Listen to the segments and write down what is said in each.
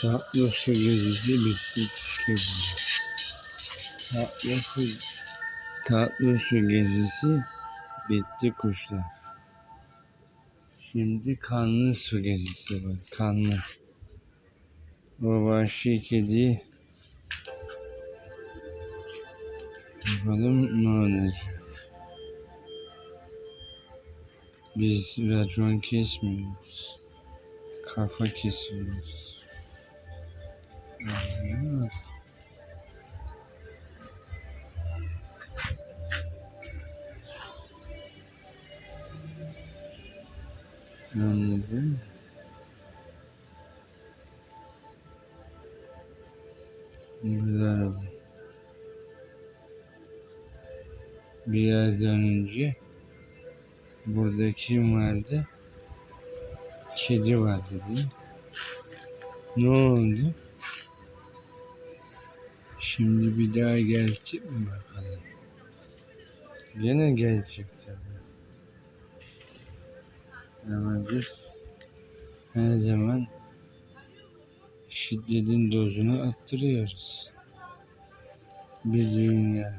Tatlı su gezisi bitti gibi. Tatlı su, tatlı su gezisi bitti kuşlar. Şimdi kanlı su gezisi var. Kanlı. O vahşi kedi Bakalım ne olacak. Biz racon kesmiyoruz. Kafa kesiyoruz. Anladın mı? Bravo. Birazdan önce burada kim vardı? Kedi vardı değil mi? Ne oldu? Şimdi bir daha gelecek mi bakalım? Gene gelecek tabii. Biz her zaman şiddetin dozunu attırıyoruz. Bir dünya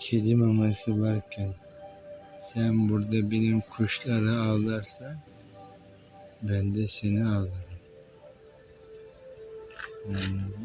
kedi maması varken sen burada benim kuşları avlarsan ben de seni avlarım. Hmm.